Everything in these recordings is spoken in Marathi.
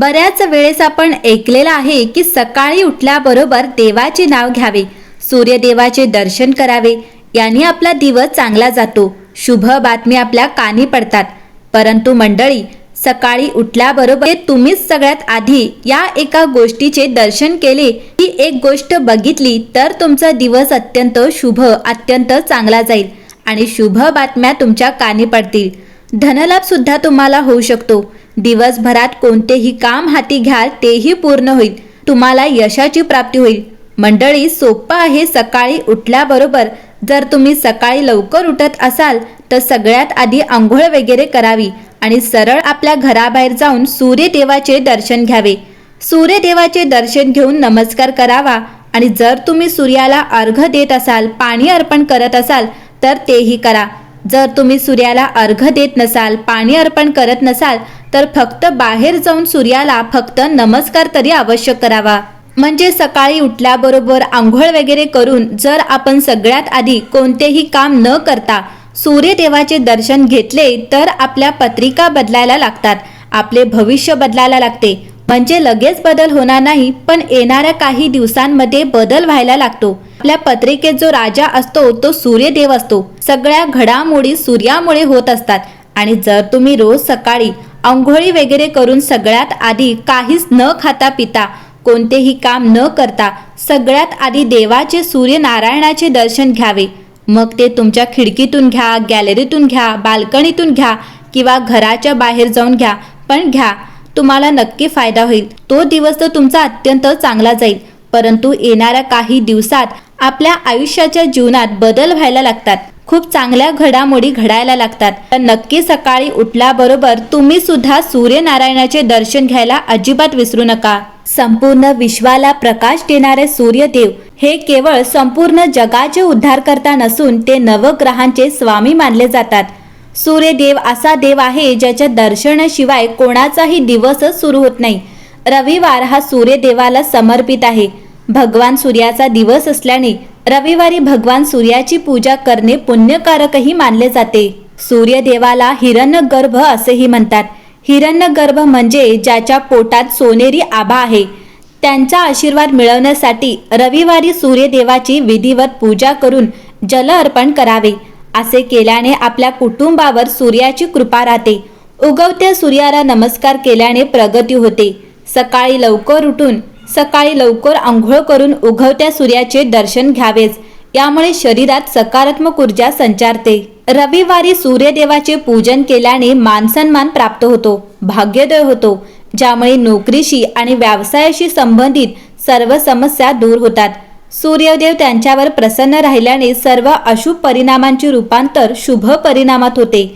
बऱ्याच वेळेस आपण ऐकलेलं आहे की सकाळी उठल्याबरोबर देवाचे नाव घ्यावे सूर्यदेवाचे दर्शन करावे. यांनी आपला दिवस चांगला जातो. शुभ बातमी आपल्या कानी पडतात. परंतु मंडळी सकाळी उठल्याबरोबर तुम्हीच सगळ्यात आधी या एका गोष्टीचे दर्शन केले ही एक गोष्ट बघितली तर तुमचा दिवस अत्यंत शुभ अत्यंत चांगला जाईल आणि शुभ बातम्या तुमच्या कानी पडतील. धनलाभ सुद्धा तुम्हाला होऊ शकतो. दिवसभरात कोणतेही काम हाती घ्याल तेही पूर्ण होईल. तुम्हाला यशाची प्राप्ती होईल. मंडळी सोपं आहे सकाळी उठल्याबरोबर. जर तुम्ही सकाळी लवकर उठत असाल तर सगळ्यात आधी आंघोळ वगैरे करावी आणि सरळ आपल्या घराबाहेर जाऊन सूर्यदेवाचे दर्शन घ्यावे. सूर्यदेवाचे दर्शन घेऊन नमस्कार करावा आणि जर तुम्ही सूर्याला अर्घ देत असाल पाणी अर्पण करत असाल तर तेही करा. जर तुम्ही सूर्याला अर्घ देत नसाल पाणी अर्पण करत नसाल तर फक्त बाहेर जाऊन सूर्याला फक्त नमस्कार तरी आवश्यक करावा. म्हणजे सकाळी उठल्याबरोबर आंघोळ वगैरे करून जर आपण सगळ्यात आधी कोणतेही काम न करता सूर्यदेवाचे दर्शन घेतले तर आपल्या पत्रिका बदलायला लागतात. आपले भविष्य बदलायला लागते. म्हणजे लगेच बदल होणार नाही पण येणाऱ्या काही दिवसांमध्ये बदल व्हायला लागतो. आपल्या पत्रिकेत जो राजा असतो तो सूर्यदेव असतो. सगळ्या घडामोडी सूर्यामुळे होत असतात. आणि जर तुम्ही रोज सकाळी आंघोळी वगैरे करून सगळ्यात आधी काहीच न खाता पिता कोणतेही काम न करता सगळ्यात आधी देवाचे सूर्यनारायणाचे दर्शन घ्यावे. मग ते तुमच्या खिडकीतून घ्या गॅलरीतून घ्या बाल्कनीतून घ्या किंवा घराच्या बाहेर जाऊन घ्या पण घ्या. तुम्हाला नक्की फायदा होईल. तो दिवस तर तुमचा अत्यंत चांगला जाईल. परंतु येणाऱ्या काही दिवसात आपल्या आयुष्याच्या जीवनात बदल व्हायला लागतात. खूप चांगल्या घडामोडी घडायला लागतात. तर नक्की सकाळी उठल्याबरोबर तुम्ही सुद्धा सूर्यनारायणाचे दर्शन घ्यायला अजिबात विसरू नका. संपूर्ण विश्वाला प्रकाश देणारे सूर्यदेव हे केवळ संपूर्ण जगाचे उद्धारकर्ता नसून ते नवग्रहांचे स्वामी मानले जातात. सूर्यदेव असा देव आहे ज्याच्या दर्शनाशिवाय कोणाचाही दिवसच सुरू होत नाही. रविवार हा सूर्यदेवाला समर्पित आहे. भगवान सूर्याचा दिवस असल्याने रविवारी भगवान सूर्याची पूजा करणे पुण्यकारकही मानले जाते. सूर्यदेवाला हिरण्यगर्भ असेही म्हणतात. हिरण्यगर्भ म्हणजे ज्याच्या पोटात सोनेरी आभा आहे. त्यांचा आशीर्वाद मिळवण्यासाठी रविवारी सूर्यदेवाची विधिवत पूजा करून जल अर्पण करावे. असे केल्याने आपल्या कुटुंबावर सूर्याची कृपा राहते. उगवत्या सूर्याला नमस्कार केल्याने प्रगती होते. सकाळी लवकर उठून सकाळी लवकर आंघोळ करून उगवत्या सूर्याचे दर्शन घ्यावेच. यामुळे शरीरात सकारात्मक ऊर्जा संचारते. रविवारी सूर्यदेवाचे पूजन केल्याने मानसन्मान प्राप्त होतो भाग्योदय होतो ज्यामुळे नोकरीशी आणि व्यवसायाशी संबंधित सर्व समस्या दूर होतात. सूर्यदेव त्यांच्यावर प्रसन्न राहिल्याने सर्व अशुभ परिणामांचे रूपांतर शुभ परिणामात होते.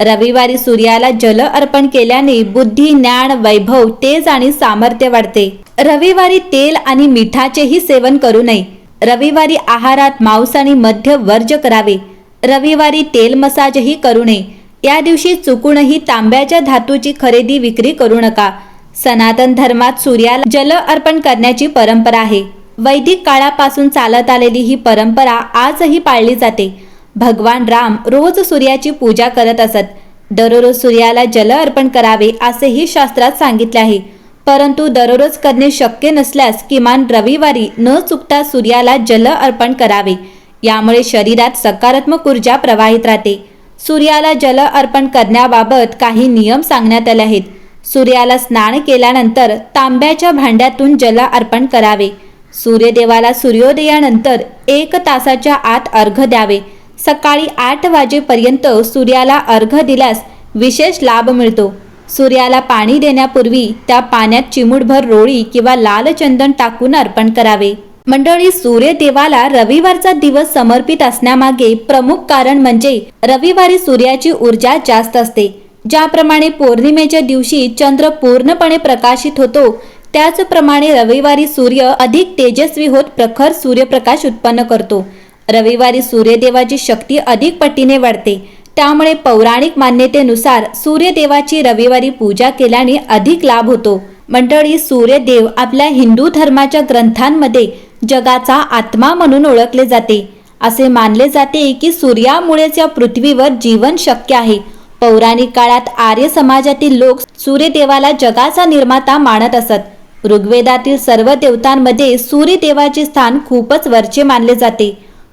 रविवारी सूर्याला जल अर्पण केल्याने बुद्धी ज्ञान वैभव तेज आणि सामर्थ्य वाढते. रविवारी तेल आणि मिठाचेही सेवन करू नये. रविवारी आहारात मांस आणि मध्य वर्ज करावे. रविवारी तेल मसाजही करू नये. या दिवशी चुकूनही तांब्याच्या धातूची खरेदी विक्री करू नका. सनातन धर्मात सूर्याला जल अर्पण करण्याची परंपरा आहे. वैदिक काळापासून चालत आलेली ही परंपरा आजही पाळली जाते. भगवान राम रोज सूर्याची पूजा करत असत. दररोज सूर्याला जल अर्पण करावे असेही शास्त्रात सांगितले आहे. परंतु दररोज करणे शक्य नसल्यास किमान रविवारी न चुकता सूर्याला जल अर्पण करावे. यामुळे शरीरात सकारात्मक ऊर्जा प्रवाहित राहते. सूर्याला जल अर्पण करण्याबाबत काही नियम सांगण्यात आले आहेत. सूर्याला स्नान केल्यानंतर तांब्याच्या भांड्यातून जल अर्पण करावे. सूर्यदेवाला सूर्योदयानंतर एक तासाच्या आत अर्घ द्यावे. सकाळी आठ वाजेपर्यंत सूर्याला अर्घ दिल्यास विशेष लाभ मिळतो. सूर्याला पाणी देण्यापूर्वी त्या पाण्यात चिमूटभर रोळी किंवा लाल चंदन टाकून अर्पण करावे. मंडळी सूर्यदेवाला रविवारचा दिवस समर्पित असण्यामागे प्रमुख कारण म्हणजे रविवारी सूर्याची ऊर्जा जास्त असते. ज्याप्रमाणे पौर्णिमेच्या दिवशी चंद्र पूर्णपणे प्रकाशित होतो त्याचप्रमाणे रविवारी सूर्य अधिक तेजस्वी होत प्रखर सूर्यप्रकाश उत्पन्न करतो. रविवारी सूर्यदेवाची शक्ती अधिक पटीने वाढते. त्यामुळे पौराणिक मान्यतेनुसार सूर्यदेवाची रविवारी पूजा केल्याने अधिक लाभ होतो. मंडळी सूर्यदेव आपल्या हिंदू धर्माच्या ग्रंथांमध्ये जगाचा आत्मा म्हणून ओळखले जाते. असे मानले जाते की सूर्यामुळेच या पृथ्वीवर जीवन शक्य आहे. पौराणिक काळात आर्य समाजातील लोक सूर्यदेवाला जगाचा निर्माता मानत असत. ऋग्वेदातील सर्व देवतांमध्ये सूर्यदेवाचे स्थान खूपच वरचे मानले जाते.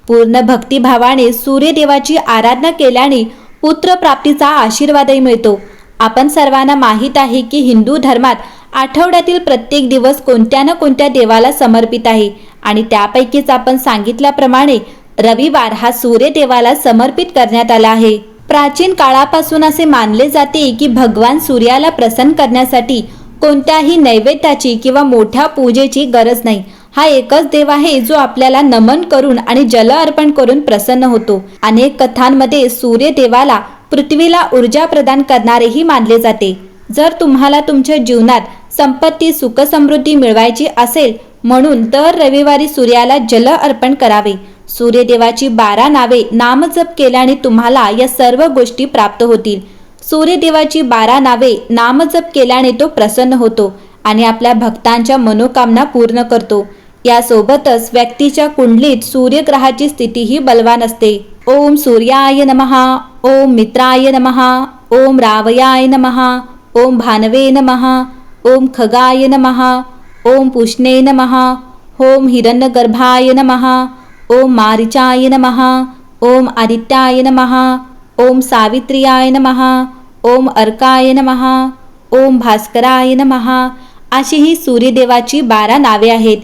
पूर्ण भक्तिभावाने सूर्यदेवाची आराधना केल्याने पुत्रप्राप्तीचा आशीर्वादही मिळतो. आपण सर्वांना माहीत आहे की हिंदू धर्मात आठवड्यातील प्रत्येक दिवस कोणत्या ना कोणत्या देवाला समर्पित आहे आणि त्यापैकीच आपण सांगितल्याप्रमाणे रविवार हा सूर्यदेवाला समर्पित करण्यात आला आहे. प्राचीन काळापासून असे मानले जाते की भगवान सूर्याला प्रसन्न करण्यासाठी कोणत्याही नैवेद्याची किंवा मोठ्या पूजेची गरज नाही. हा एकच देव आहे जो आपल्याला नमन करून आणि जल अर्पण करून प्रसन्न होतो. अनेक कथांमध्ये सूर्यदेवाला पृथ्वीला ऊर्जा प्रदान करणारेही मानले जाते. जर तुम्हाला तुमच्या जीवनात संपत्ती सुखसमृद्धी मिळवायची असेल म्हणून दर रविवारी सूर्याला जल अर्पण करावे. सूर्यदेवाची बारा नावे नामजप केल्याने तुम्हाला या सर्व गोष्टी प्राप्त होतील. सूर्यदेवाची बारा नावे नामजप केल्याने तो प्रसन्न होतो. आणि आपल्या भक्तांच्या मनोकामना पूर्ण करतो यासोबतच व्यक्तीच्या कुंडलीत सूर्यग्रहाची स्थितीही बलवान असते ओम सूर्याय नमहा ओम मित्राय नमहा ओम रावयाय नमहा ओम भानवे नमहा ओम खगाय नमहा ओम पुष्णे नमहा ओम हिरण्यगर्भाय नमहा ओम मारिचाय नमहा ओम आदित्याय नमहा ओम सावित्र्याय नमहा ओम अर्काय नमहा ओम भास्कराय नमहा अशी ही सूर्यदेवाची बारा नावे आहेत.